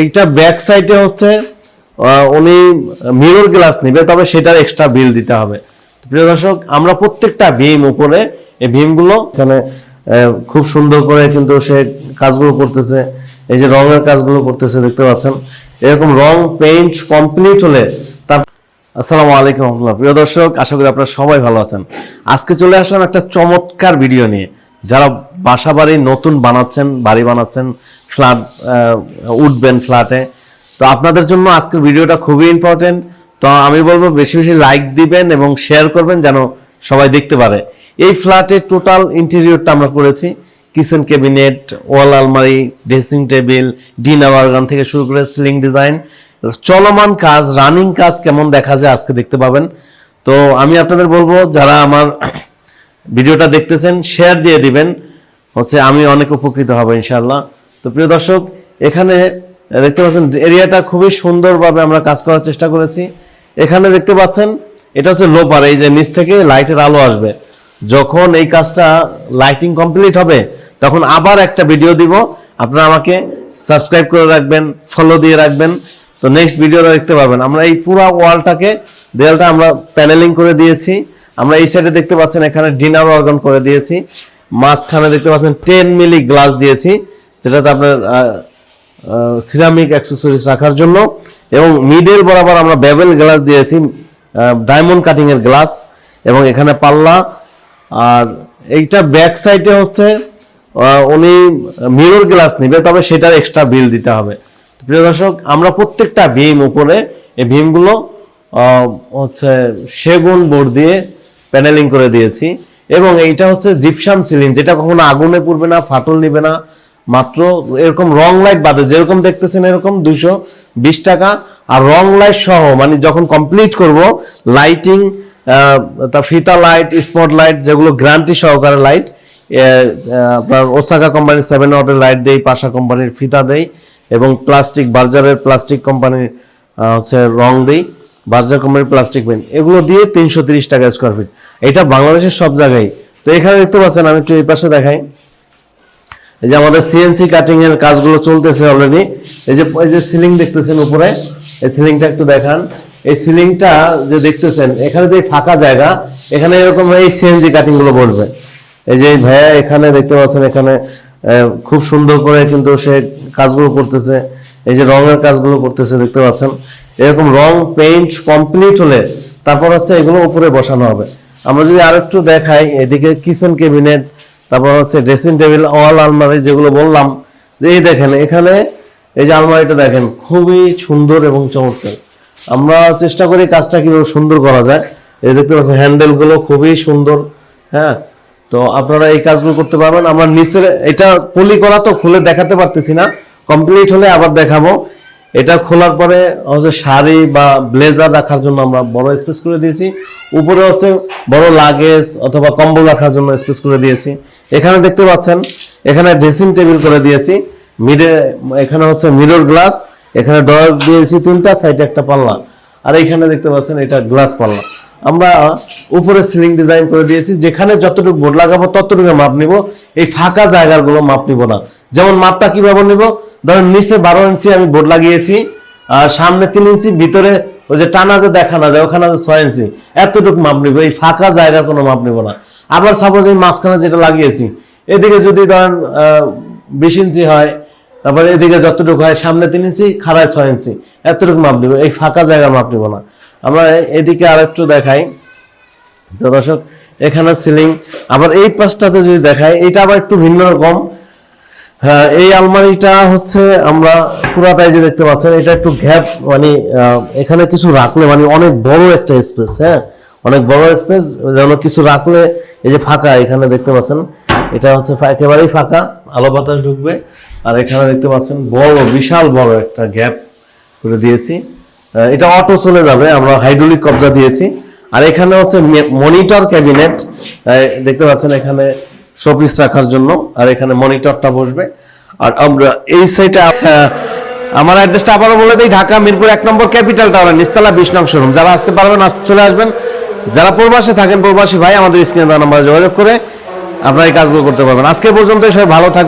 এইটা ব্যাক সাইডে হচ্ছে উনি মিরর গ্লাস নিবে, তবে সেটার এক্সট্রা বিল দিতে হবে। প্রিয় দর্শক, আমরা প্রত্যেকটা ভীম উপরে, এই ভীমগুলো এখানে খুব সুন্দর করে কিন্তু সে কাজগুলো করতেছে। এই যে রঙের কাজগুলো করতেছে, দেখতে পাচ্ছেন? এরকম রং পেইন্ট কমপ্লিট হলে তার আসসালামু আলাইকুম রহমতুল্লাহ। প্রিয় দর্শক, আশা করি আপনারা সবাই ভালো আছেন। আজকে চলে আসলাম একটা চমৎকার ভিডিও নিয়ে। যারা বাসা বাড়ি নতুন বানাচ্ছেন, বাড়ি বানাচ্ছেন, ফ্ল্যাট উঠবেন ফ্ল্যাটে। তো আপনাদের জন্য আজকের ভিডিওটা খুবই ইম্পর্টেন্ট তো আমি বলব বেশি বেশি লাইক দিবেন এবং শেয়ার করবেন যেন সবাই দেখতে পারে। এই ফ্ল্যাটের টোটাল ইন্টেরিয়রটা আমরা করেছি। কিচেন ক্যাবিনেট ওয়াল আলমারি ড্রেসিং টেবিল ডিনার অর্গান থেকে শুরু করে সিলিং ডিজাইন চলমান কাজ রানিং কাজ কেমন দেখা যায় আজকে দেখতে পাবেন। তো আমি আপনাদের বলব, যারা আমার ভিডিওটা দেখতেছেন শেয়ার দিয়ে দিবেন। হচ্ছে আমি অনেক উপকৃত হব ইনশাল্লাহ তো প্রিয় দর্শক, এখানে দেখতে পাচ্ছেন এরিয়াটা খুবই সুন্দরভাবে আমরা কাজ করার চেষ্টা করেছি। এখানে দেখতে পাচ্ছেন, এটা হচ্ছে লোপার, এই যে নিচ থেকে লাইটের আলো আসবে। যখন এই কাজটা লাইটিং কমপ্লিট হবে, তখন আবার একটা ভিডিও দিব। আপনারা আমাকে সাবস্ক্রাইব করে রাখবেন ফলো দিয়ে রাখবেন। তো নেক্সট ভিডিওটা দেখতে পাবেন আমরা এই পুরো ওয়ালটাকে, দেয়ালটা আমরা প্যানেলিং করে দিয়েছি। আমরা এই সাইডে দেখতে পাচ্ছেন, এখানে ডিনার অর্গান করে দিয়েছি। মাঝখানে দেখতে পাচ্ছেন টেন মিলি গ্লাস দিয়েছি, যেটাতে আপনার সিরামিক অ্যাক্সেসরিজ রাখার জন্য। এবং মিডের বরাবর আমরা বেবেল গ্লাস দিয়েছি ডায়মন্ড কাটিং এর গ্লাস এবং এখানে পাল্লা। আর এইটা ব্যাক সাইডে হচ্ছে উনি মিরর গ্লাস নিবে, তবে সেটার এক্সট্রা বিল দিতে হবে। প্রিয় দর্শক, আমরা প্রত্যেকটা ভীম উপরে, এই ভীমগুলো হচ্ছে সেগুন বোর্ড দিয়ে প্যানেলিং করে দিয়েছি। এবং এইটা হচ্ছে জিপসাম সিলিং যেটা কখনো আগুনে পুড়বে না, ফাটল নিবে না। মাত্র এরকম রং লাইট বাদে, যেরকম দেখতেছেন এরকম দুইশো বিশ টাকা। আর রং লাইট সহ মানে যখন কমপ্লিট করব লাইটিং তার ফিতা লাইট স্পট লাইট যেগুলো গ্যারান্টি সহকারে লাইট আপনার ওসাকা কোম্পানির সেভেন ওয়াটের লাইট দেই পাশা কোম্পানির ফিতা দেই, এবং প্লাস্টিক বার্জারের প্লাস্টিক কোম্পানির হচ্ছে রং দেই। বার্জার কোম্পানির প্লাস্টিক পেন এগুলো দিয়ে তিনশো তিরিশ টাকা স্কোয়ার ফিট এটা বাংলাদেশের সব জায়গায়। তো এখানে দেখতে পাচ্ছেন, আমি একটু এই পাশে দেখাই। এই যে আমাদের সিএনসি কাটিং এর কাজগুলো চলতেছে অলরেডি এই যে এই যে সিলিং দেখতেছেন উপরে, এই সিলিংটা একটু দেখান। এই সিলিংটা যে দেখতেছেন, এখানে যে ফাঁকা জায়গা, এখানে এরকম এই সিএনজি কাটিংগুলো বসবে। এই যে ভাইয়া এখানে দেখতে পাচ্ছেন, এখানে খুব সুন্দর করে কিন্তু সে কাজগুলো করতেছে। এই যে রঙের কাজগুলো করতেছে, দেখতে পাচ্ছেন। এরকম রং পেইন্ট কমপ্লিট হলে তারপর হচ্ছে এগুলো উপরে বসানো হবে। আমরা যদি আরেকটু দেখাই, এদিকে কিচেন ক্যাবিনেট তারপর হচ্ছে ড্রেসিং টেবিল অল আলমারি যেগুলো বললাম এই দেখেন, এখানে এই যে আলমারিটা দেখেন, খুবই সুন্দর এবং চমৎকার। আমরা চেষ্টা করি কাজটা কীভাবে সুন্দর করা যায়। এই দেখতে পাচ্ছেন হ্যান্ডেলগুলো খুবই সুন্দর হ্যাঁ? তো আপনারা এই কাজগুলো করতে পারবেন। আমরা নিচের, এটা পলি করা তো খুলে দেখাতে পারতেছি না। কমপ্লিট হলে আবার দেখাবো। এটা খোলার পরে হচ্ছে শাড়ি বা ব্লেজার রাখার জন্য আমরা বড় স্পেস করে দিয়েছি। উপরে হচ্ছে বড় লাগেজ অথবা কম্বল রাখার জন্য স্পেস করে দিয়েছি। এখানে দেখতে পাচ্ছেন, এখানে ড্রেসিং টেবিল করে দিয়েছি। মিডে এখানে হচ্ছে মিরর গ্লাস এখানে ডয়ার দিয়েছি তিনটা সাইডে একটা পাল্লা। আর এখানে দেখতে পাচ্ছেন, এটা গ্লাস পাল্লা। আমরা উপরে সিলিং ডিজাইন করে দিয়েছি। যেখানে যতটুকু বোর্ড লাগাবো, ততটুকু মাপ নিব। এই ফাঁকা জায়গাগুলো মাপ নিব না। যেমন মাপটা কীভাবে নিব? ধরেন নিচে বারো ইঞ্চি আমি বোর্ড লাগিয়েছি, আর সামনে তিন ইঞ্চি ভিতরে ওই যে টানা যে দেখা না যায়, ওখানে আছে ছয় ইঞ্চি এতটুকু মাপ নিব, এই ফাঁকা জায়গা কোনো মাপ নিব না। আবার সাপোজ এই মাঝখানে যেটা লাগিয়েছি, এদিকে যদি ধরেন বিশ ইঞ্চি হয়, তারপরে এদিকে যতটুকু হয়, সামনে তিন ইঞ্চি খাড়ায় ছয় ইঞ্চি এতটুকু মাপ নিব, এই ফাঁকা জায়গা মাপ নিব না। আমরা এদিকে আরেকটু দেখাই। দর্শক, এখানে সিলিং আবার এই পাশটাতে যদি দেখাই, এটা আবার একটু ভিন্ন রকম। হ্যাঁ এই আলমারিটা হচ্ছে আমরা পুরাটাই যে দেখতে পাচ্ছেন, এটা একটু গ্যাপ মানে এখানে কিছু রাখলে মানে অনেক বড় একটা স্পেস হ্যাঁ? অনেক বড় স্পেস যেন কিছু রাখলে, এই যে ফাঁকা, এখানে দেখতে পাচ্ছেন, এটা হচ্ছে একেবারেই ফাঁকা, আলো বাতাস ঢুকবে, আর এখানে দেখতে পাচ্ছেন, বড়, বিশাল বড় একটা গ্যাপ করে দিয়েছি। এটা অটো চলে যাবে, আমরা হাইড্রোলিক কবজা দিয়েছি। আর এখানে হচ্ছে মনিটর ক্যাবিনেট দেখতে পাচ্ছেন এখানে শোপিস রাখার জন্য, আর এখানে মনিটরটা বসবে। আর আমরা এই সাইডে আমার অ্যাড্রেসটা আবারও বলে দিই, ঢাকা মিরপুর এক নম্বর ক্যাপিটাল টাওয়ার নিস্তালা বিশ নং শোরুম। যারা আসতে পারবেন চলে আসবেন। যারা প্রবাসে থাকেন, প্রবাসী ভাই, আমাদের স্ক্রিনে নাম্বার যোগাযোগ করে আপনারা এই কাজগুলো করতে পারবেন। আজকে পর্যন্ত সবাই ভালো থাকবেন।